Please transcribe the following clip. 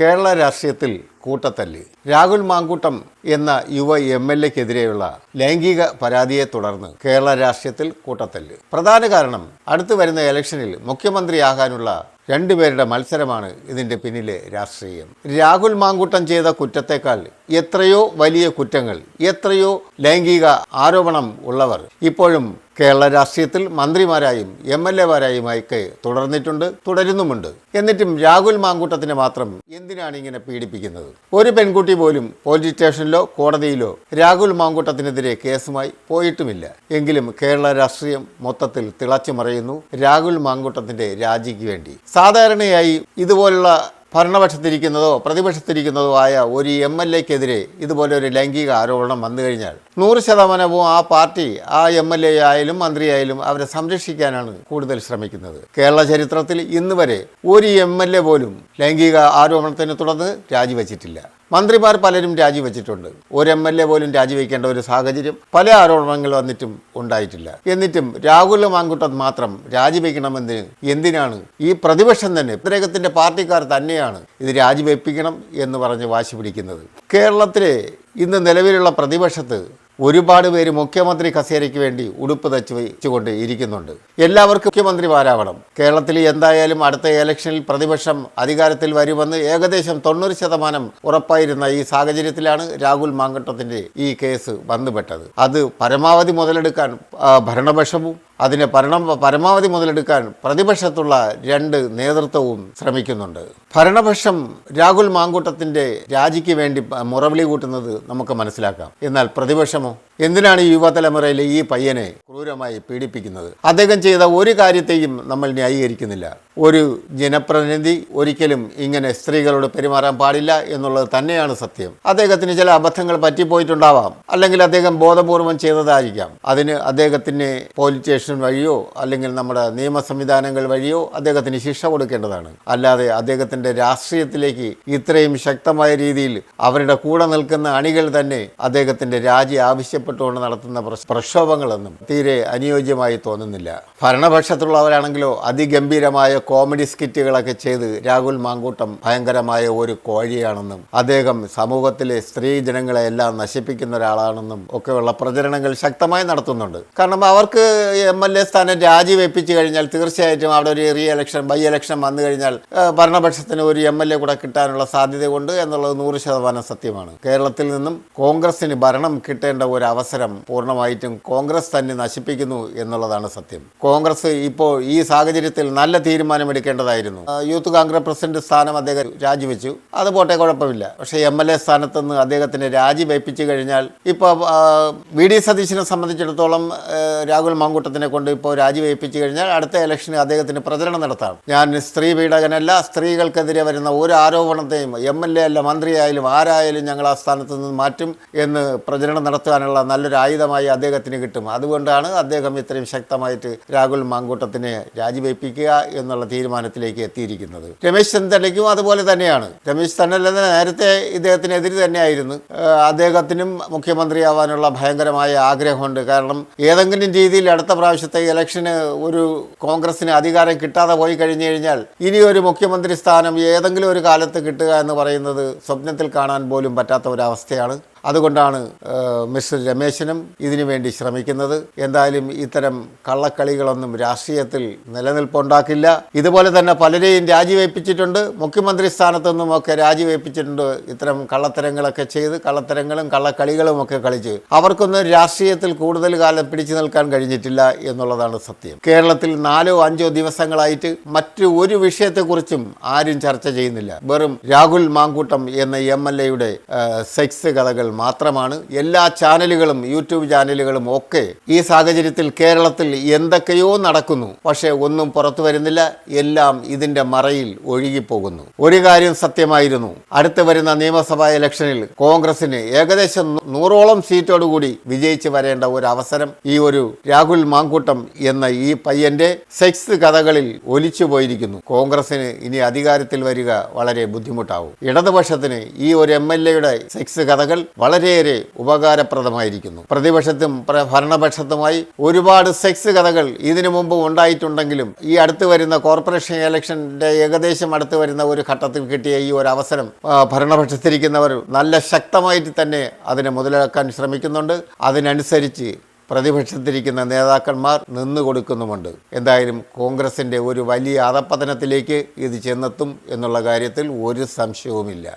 കേരള രാഷ്ട്രീയത്തിൽ കൂട്ടത്തല്ല്. രാഹുൽ മാങ്കൂട്ടം എന്ന യുവ എം എൽ എക്കെതിരെയുള്ള ലൈംഗിക പരാതിയെ തുടർന്ന് കേരള രാഷ്ട്രീയത്തിൽ കൂട്ടത്തല്ല്. പ്രധാന കാരണം അടുത്തു വരുന്ന ഇലക്ഷനിൽ മുഖ്യമന്ത്രിയാകാനുള്ള രണ്ടുപേരുടെ മത്സരമാണ് ഇതിന്റെ പിന്നിലെ രാഷ്ട്രീയം. രാഹുൽ മാങ്കൂട്ടം ചെയ്ത കുറ്റത്തേക്കാൾ എത്രയോ വലിയ കുറ്റങ്ങൾ എത്രയോ ലൈംഗിക ആരോപണം ഉള്ളവർ ഇപ്പോഴും കേരള രാഷ്ട്രീയത്തിൽ മന്ത്രിമാരായും എം എൽ എമാരായുമൊക്കെ തുടർന്നിട്ടുണ്ട് തുടരുന്നുമുണ്ട്. എന്നിട്ടും രാഹുൽ മാങ്കൂട്ടത്തിനെ മാത്രം എന്തിനാണ് ഇങ്ങനെ പീഡിപ്പിക്കുന്നത്? ഒരു പെൺകുട്ടി പോലും പോലീസ് സ്റ്റേഷനിലോ കോടതിയിലോ രാഹുൽ മാങ്കൂട്ടത്തിനെതിരെ കേസുമായി പോയിട്ടുമില്ല. എങ്കിലും കേരള രാഷ്ട്രീയം മൊത്തത്തിൽ തിളച്ചു മറയുന്നു രാഹുൽ മാങ്കൂട്ടത്തിന്റെ രാജിക്ക് വേണ്ടി. സാധാരണയായി ഇതുപോലുള്ള ഭരണപക്ഷത്തിരിക്കുന്നതോ പ്രതിപക്ഷത്തിരിക്കുന്നതോ ആയ ഒരു എം എൽ എക്കെതിരെ ഇതുപോലെ ഒരു ലൈംഗിക ആരോപണം വന്നു കഴിഞ്ഞാൽ നൂറ് ശതമാനവും ആ പാർട്ടി ആ എം എൽ എ ആയാലും മന്ത്രിയായാലും അവരെ സംരക്ഷിക്കാനാണ് കൂടുതൽ ശ്രമിക്കുന്നത്. കേരള ചരിത്രത്തിൽ ഇന്ന് വരെ ഒരു എം എൽ എ പോലും ലൈംഗിക ആരോപണത്തിനെ തുടർന്ന് രാജിവെച്ചിട്ടില്ല. മന്ത്രിമാർ പലരും രാജിവെച്ചിട്ടുണ്ട്. ഒരു എം എൽ എ പോലും രാജിവെക്കേണ്ട ഒരു സാഹചര്യം പല ആരോപണങ്ങൾ വന്നിട്ടും ഉണ്ടായിട്ടില്ല. എന്നിട്ടും രാഹുൽ മാങ്കുട്ടം മാത്രം രാജിവെക്കണമെന്ന് എന്തിനാണ്? ഈ പ്രതിപക്ഷം തന്നെ അദ്ദേഹത്തിന്റെ പാർട്ടിക്കാർ തന്നെയാണ് ഇത് രാജിവെപ്പിക്കണം എന്ന് പറഞ്ഞ് വാശി പിടിക്കുന്നത്. കേരളത്തിലെ ഇന്ന് നിലവിലുള്ള പ്രതിപക്ഷത്ത് ഒരുപാട് പേര് മുഖ്യമന്ത്രി കസേരയ്ക്ക് വേണ്ടി ഉടുപ്പ് തച്ച് വെച്ചുകൊണ്ട് ഇരിക്കുന്നുണ്ട്. എല്ലാവർക്കും മുഖ്യമന്ത്രിമാരാവണം കേരളത്തിൽ എന്തായാലും അടുത്ത ഇലക്ഷനിൽ പ്രതിപക്ഷം അധികാരത്തിൽ വരുമെന്ന് ഏകദേശം തൊണ്ണൂറ് ശതമാനം ഉറപ്പായിരുന്ന ഈ സാഹചര്യത്തിലാണ് രാഹുൽ മാങ്കട്ടത്തിന്റെ ഈ കേസ് വന്നുപെട്ടത്. അത് പരമാവധി മുതലെടുക്കാൻ ഭരണപക്ഷവും അതിനെ ഭരണം പരമാവധി മുതലെടുക്കാൻ പ്രതിപക്ഷത്തുള്ള രണ്ട് നേതൃത്വവും ശ്രമിക്കുന്നുണ്ട്. ഭരണപക്ഷം രാഹുൽ മാങ്കൂട്ടത്തിന്റെ രാജിക്ക് വേണ്ടി മുറവിളി കൂട്ടുന്നത് നമുക്ക് മനസ്സിലാക്കാം. എന്നാൽ പ്രതിപക്ഷമോ? എന്തിനാണ് ഈ യുവതലമുറയിലെ ഈ പയ്യനെ ക്രൂരമായി പീഡിപ്പിക്കുന്നത്? അദ്ദേഹം ചെയ്ത ഒരു കാര്യത്തെയും നമ്മൾ ന്യായീകരിക്കുന്നില്ല. ഒരു ജനപ്രതിനിധി ഒരിക്കലും ഇങ്ങനെ സ്ത്രീകളോട് പെരുമാറാൻ പാടില്ല എന്നുള്ളത് തന്നെയാണ് സത്യം. അദ്ദേഹത്തിന് ചില അബദ്ധങ്ങൾ പറ്റിപ്പോയിട്ടുണ്ടാവാം. അല്ലെങ്കിൽ അദ്ദേഹം ബോധപൂർവം ചെയ്തതായിരിക്കാം. അതിന് അദ്ദേഹത്തിന് പോലീസ് സ്റ്റേഷൻ വഴിയോ അല്ലെങ്കിൽ നമ്മുടെ നിയമ സംവിധാനങ്ങൾ വഴിയോ അദ്ദേഹത്തിന് ശിക്ഷ കൊടുക്കേണ്ടതാണ്. അല്ലാതെ അദ്ദേഹത്തിന്റെ രാഷ്ട്രീയത്തിലേക്ക് ഇത്രയും ശക്തമായ രീതിയിൽ അവരുടെ കൂടെ നിൽക്കുന്ന അണികൾ തന്നെ അദ്ദേഹത്തിന്റെ രാജി ആവശ്യപ്പെട്ടുകൊണ്ട് നടത്തുന്ന പ്രക്ഷ- പ്രക്ഷോഭങ്ങളൊന്നും തീരെ അനുയോജ്യമായി തോന്നുന്നില്ല. ഭരണപക്ഷത്തുള്ളവരാണെങ്കിലോ അതിഗംഭീരമായ കോമഡി സ്കിറ്റുകളൊക്കെ ചെയ്ത് രാഹുൽ മാങ്കൂട്ടം ഭയങ്കരമായ ഒരു കോഴിയാണെന്നും അദ്ദേഹം സമൂഹത്തിലെ സ്ത്രീ ജനങ്ങളെ എല്ലാം നശിപ്പിക്കുന്ന ഒരാളാണെന്നും ഒക്കെയുള്ള പ്രചരണങ്ങൾ ശക്തമായി നടത്തുന്നുണ്ട്. കാരണം അവർക്ക് എം എൽ എ സ്ഥാനം രാജിവെപ്പിച്ചു കഴിഞ്ഞാൽ തീർച്ചയായിട്ടും അവിടെ ഒരു റീ എലക്ഷൻ ബൈ എലക്ഷൻ വന്നു കഴിഞ്ഞാൽ ഭരണപക്ഷത്തിന് ഒരു എം എൽ എ കൂടെ കിട്ടാനുള്ള സാധ്യതയുണ്ട് എന്നുള്ളത് നൂറ് ശതമാനം സത്യമാണ്. കേരളത്തിൽ നിന്നും കോൺഗ്രസിന് ഭരണം കിട്ടേണ്ട ഒരു അവസരം പൂർണമായിട്ടും കോൺഗ്രസ് തന്നെ നശിപ്പിക്കുന്നു എന്നുള്ളതാണ് സത്യം. കോൺഗ്രസ് ഇപ്പോൾ ഈ സാഹചര്യത്തിൽ നല്ല തീരുമാനമെടുക്കേണ്ടതായിരുന്നു. യൂത്ത് കോൺഗ്രസ് പ്രസിഡന്റ് സ്ഥാനം അദ്ദേഹം രാജിവെച്ചു. അത് പോട്ടെ കുഴപ്പമില്ല. പക്ഷേ എം എൽ എ സ്ഥാനത്ത് നിന്ന് അദ്ദേഹത്തിന് രാജിവെപ്പിച്ചു കഴിഞ്ഞാൽ ഇപ്പോൾ വി ഡി സതീശനെ സംബന്ധിച്ചിടത്തോളം രാഹുൽ മാങ്കൂട്ടത്തിനെ കൊണ്ട് ഇപ്പോൾ രാജിവെപ്പിച്ചു കഴിഞ്ഞാൽ അടുത്ത ഇലക്ഷന് അദ്ദേഹത്തിന് പ്രചരണം നടത്താം. ഞാൻ സ്ത്രീ പീഡകനല്ല സ്ത്രീകൾക്കെതിരെ വരുന്ന ഒരു ആരോപണത്തെയും എം എൽ എ അല്ല മന്ത്രിയായാലും ആരായാലും ഞങ്ങൾ ആ സ്ഥാനത്ത് നിന്ന് മാറ്റും എന്ന് പ്രചരണം നടത്താനുള്ള നല്ലൊരു ആയുധമായി അദ്ദേഹത്തിന് കിട്ടും. അതുകൊണ്ടാണ് അദ്ദേഹം ഇത്രയും ശക്തമായിട്ട് രാഹുൽ മാങ്കൂട്ടത്തിനെ രാജിവെപ്പിക്കുക എന്നുള്ള തീരുമാനത്തിലേക്ക് എത്തിയിരിക്കുന്നത്. രമേശ് ചെന്നിത്തലയ്ക്കും അതുപോലെ തന്നെയാണ്. രമേശ് ചെന്നിത്തല നേരത്തെ ഇദ്ദേഹത്തിനെതിരെ തന്നെയായിരുന്നു. അദ്ദേഹത്തിനും മുഖ്യമന്ത്രിയാവാനുള്ള ഭയങ്കരമായ ആഗ്രഹമുണ്ട്. കാരണം ഏതെങ്കിലും രീതിയിൽ അടുത്ത പ്രാവശ്യത്തെ ഇലക്ഷന് ഒരു കോൺഗ്രസിന് അധികാരം കിട്ടാതെ പോയി കഴിഞ്ഞു കഴിഞ്ഞാൽ ഇനി ഒരു മുഖ്യമന്ത്രി സ്ഥാനം ഏതെങ്കിലും ഒരു കാലത്ത് കിട്ടുക എന്ന് പറയുന്നത് സ്വപ്നത്തിൽ കാണാൻ പോലും പറ്റാത്ത ഒരവസ്ഥയാണ്. അതുകൊണ്ടാണ് മിസ്റ്റർ രമേശനും ഇതിനുവേണ്ടി ശ്രമിക്കുന്നത്. എന്തായാലും ഇത്തരം കള്ളക്കളികളൊന്നും രാഷ്ട്രീയത്തിൽ നിലനിൽപ്പുണ്ടാക്കില്ല. ഇതുപോലെ തന്നെ പലരെയും രാജിവെപ്പിച്ചിട്ടുണ്ട് മുഖ്യമന്ത്രി സ്ഥാനത്തു നിന്നുമൊക്കെ രാജിവെപ്പിച്ചിട്ടുണ്ട് ഇത്തരം കള്ളത്തരങ്ങളൊക്കെ ചെയ്ത് കള്ളത്തരങ്ങളും കള്ളക്കളികളും ഒക്കെ കളിച്ച്. അവർക്കൊന്നും രാഷ്ട്രീയത്തിൽ കൂടുതൽ കാലം പിടിച്ചു നിൽക്കാൻ കഴിഞ്ഞിട്ടില്ല എന്നുള്ളതാണ് സത്യം. കേരളത്തിൽ നാലോ അഞ്ചോ ദിവസങ്ങളായിട്ട് മറ്റു ഒരു വിഷയത്തെക്കുറിച്ചും ആരും ചർച്ച ചെയ്യുന്നില്ല. വെറും രാഹുൽ മാങ്കൂട്ടം എന്ന എം എൽ എയുടെ സെക്സ് കഥകൾ മാത്രമാണ്. എല്ലാ ചാനലുകളും യൂട്യൂബ് ചാനലുകളും ഒക്കെ ഈ സാഹചര്യത്തിൽ കേരളത്തിൽ എന്തൊക്കെയോ നടക്കുന്നു. പക്ഷേ ഒന്നും പുറത്തു വരുന്നില്ല. എല്ലാം ഇതിന്റെ മറയിൽ ഒഴുകിപ്പോകുന്നു. ഒരു കാര്യം സത്യമായിരുന്നു. അടുത്ത് വരുന്ന നിയമസഭാ ഇലക്ഷനിൽ കോൺഗ്രസിന് ഏകദേശം നൂറോളം സീറ്റോടുകൂടി വിജയിച്ചു വരേണ്ട ഒരു അവസരം ഈ ഒരു രാഹുൽ മാങ്കൂട്ടം എന്ന ഈ പയ്യന്റെ സെക്സ് കഥകളിൽ ഒലിച്ചു പോയിരിക്കുന്നു. കോൺഗ്രസിന് ഇനി അധികാരത്തിൽ വരിക വളരെ ബുദ്ധിമുട്ടാവും. ഇടതുപക്ഷത്തിന് ഈ ഒരു എം എൽ എയുടെ സെക്സ് കഥകൾ വളരെയേറെ ഉപകാരപ്രദമായിരിക്കുന്നു. പ്രതിപക്ഷത്തും ഭരണപക്ഷത്തുമായി ഒരുപാട് സെക്സ് കഥകൾ ഇതിനു മുമ്പ് ഉണ്ടായിട്ടുണ്ടെങ്കിലും ഈ അടുത്ത് വരുന്ന കോർപ്പറേഷൻ ഇലക്ഷന്റെ ഏകദേശം അടുത്ത് വരുന്ന ഒരു ഘട്ടത്തിൽ കിട്ടിയ ഈ ഒരു അവസരം ഭരണപക്ഷത്തിരിക്കുന്നവർ നല്ല ശക്തമായിട്ട് തന്നെ അതിനെ മുതലാക്കാൻ ശ്രമിക്കുന്നുണ്ട്. അതിനനുസരിച്ച് പ്രതിപക്ഷത്തിരിക്കുന്ന നേതാക്കന്മാർ നിന്നു കൊടുക്കുന്നുമുണ്ട്. എന്തായാലും കോൺഗ്രസിന്റെ ഒരു വലിയ അധപ്പതനത്തിലേക്ക് ഇത് ചെന്നെത്തും എന്നുള്ള കാര്യത്തിൽ ഒരു സംശയവുമില്ല.